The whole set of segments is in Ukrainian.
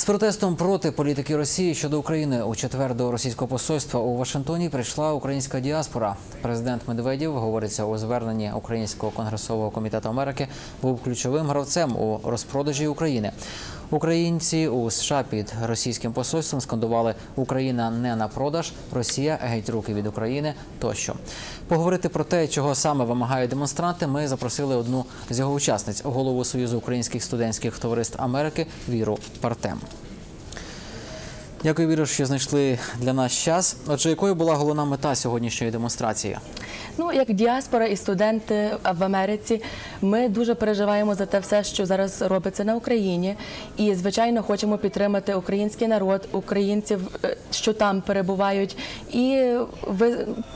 З протестом проти політики Росії щодо України у четвер до російського посольства у Вашингтоні прийшла українська діаспора. Президент Медведєв говориться у зверненні Українського конгресового комітету Америки був ключовим гравцем у розпродажі України. Українці у США під російським посольством скандували Україна не на продаж, Росія геть руки від України тощо. Поговорити про те, чого саме вимагають демонстранти, ми запросили одну з його учасниць, голову Союзу українських студентських товариств Америки Віру Партем. Дякую, Віро, що знайшли для нас час. Отже, якою була головна мета сьогоднішньої демонстрації? Ну, як діаспора і студенти в Америці, ми дуже переживаємо за те все, що зараз робиться на Україні, і звичайно хочемо підтримати український народ, українців, е, що там перебувають, і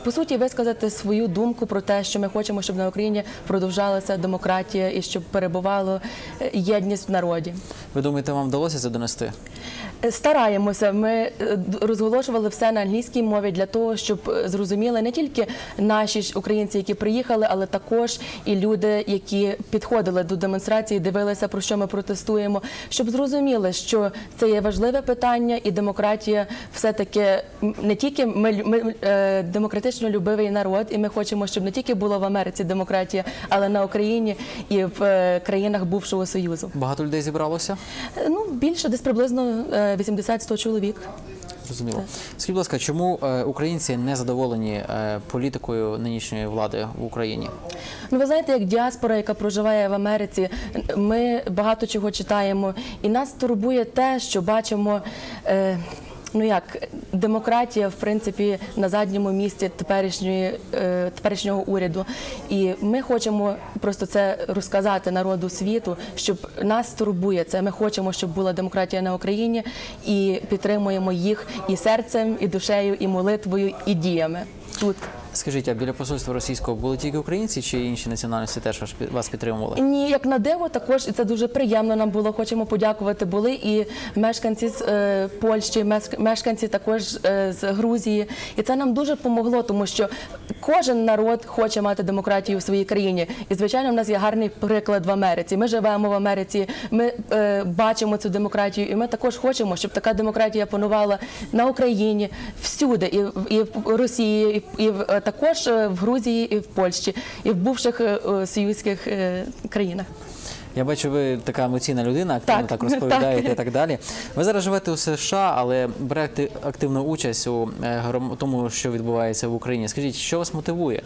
по суті висказати свою думку про те, що ми хочемо, щоб на Україні продовжалася демократія і щоб перебувало е, єдність в народі. Ви думаєте, вам вдалося це донести? Стараємося. Ми е, розголошували все на англійській мові для того, щоб е, зрозуміли не тільки наші українці, які приїхали, але також і люди, які підходили до демонстрації, дивилися про що ми протестуємо, щоб зрозуміли, що це є важливе питання, і демократія все таки не тільки ми, ми е, демократично любивий народ, і ми хочемо, щоб не тільки було в Америці демократія, але на Україні і в е, країнах бувшого союзу. Багато людей зібралося? Ну більше десь приблизно е, 80-100 чоловік. Зрозуміло. Скажіть, будь ласка, чому е, українці не задоволені е, політикою нинішньої влади в Україні? Ну, ви знаєте, як діаспора, яка проживає в Америці, ми багато чого читаємо, і нас турбує те, що бачимо. Ну як демократія, в принципі, на задньому місці теперішньої е, теперішнього уряду, і ми хочемо просто це розказати народу світу, щоб нас турбує це. Ми хочемо, щоб була демократія на Україні, і підтримуємо їх і серцем, і душею, і молитвою, і діями тут. Скажіть, а біля посольства російського були тільки українці чи інші національності теж вас підтримували? Ні, як на диво, також і це дуже приємно нам було. Хочемо подякувати. Були і мешканці з е, Польщі, мешканці також е, з Грузії. І це нам дуже помогло, тому що кожен народ хоче мати демократію в своїй країні. І звичайно, в нас є гарний приклад в Америці. Ми живемо в Америці, ми е, бачимо цю демократію, і ми також хочемо, щоб така демократія панувала на Україні всюди, і, і в Росії, і, і в е, також е, в Грузії, і в Польщі, і в бувших е, е, союзських країнах. Я бачу, ви така емоційна людина, активно так, Так, розповідаєте так. і так далі. Ви зараз живете у США, але берете активну участь у е, тому, що відбувається в Україні. Скажіть, що вас мотивує?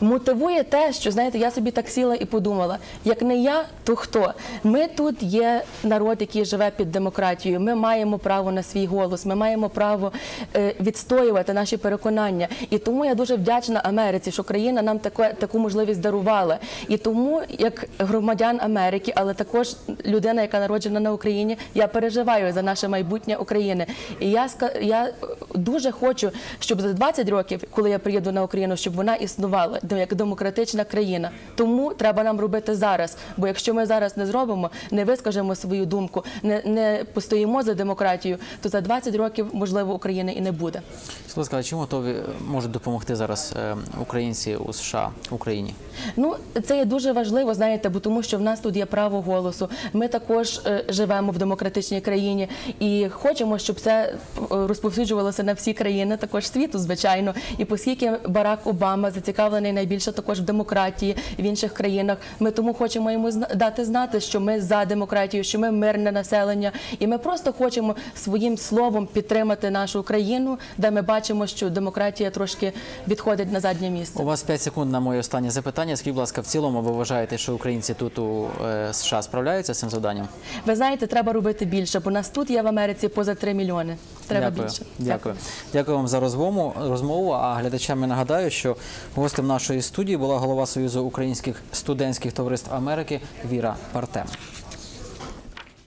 Мотивує те, що знаєте, я собі так сіла і подумала: як не я, то хто? Ми тут є народ, який живе під демократією. Ми маємо право на свій голос, ми маємо право е, відстоювати наші переконання. І тому я дуже вдячна Америці, що країна нам таке, таку можливість дарувала. І тому, як громадян Америки, але також людина, яка народжена на Україні, я переживаю за наше майбутнє України. І я я дуже хочу, щоб за 20 років, коли я приїду на Україну, щоб вона існувала як демократична країна. Тому треба нам робити зараз. Бо якщо ми зараз не зробимо, не вискажемо свою думку, не, не постоїмо за демократію, то за 20 років можливо України і не буде. Ласка, а чим готові можуть допомогти зараз е, українці у США Україні? Ну, це є дуже важливо, знаєте, бо тому що в нас тут є право голосу. Ми також е, живемо в демократичній країні і хочемо, щоб це е, розповсюджувалося на всі країни, також світу, звичайно. І оскільки Барак Обама зацікавлений найбільше також в демократії в інших країнах, ми тому хочемо йому дати знати, що ми за демократію, що ми мирне населення, і ми просто хочемо своїм словом підтримати нашу країну, де ми бачимо, що демократія трошки відходить на заднє місце. У вас 5 секунд на моє останнє запитання. Скажіть, будь ласка, в цілому ви вважаєте, що українці тут у е, США справляються з цим завданням? Ви знаєте, треба робити більше, бо нас тут є в Америці поза 3 мільйони. Треба Дякую. більше. Дякую. Дякую вам за розмову. розмову. А глядачам я нагадаю, що гостем нашої студії була голова Союзу українських студентських товариств Америки Віра Партем.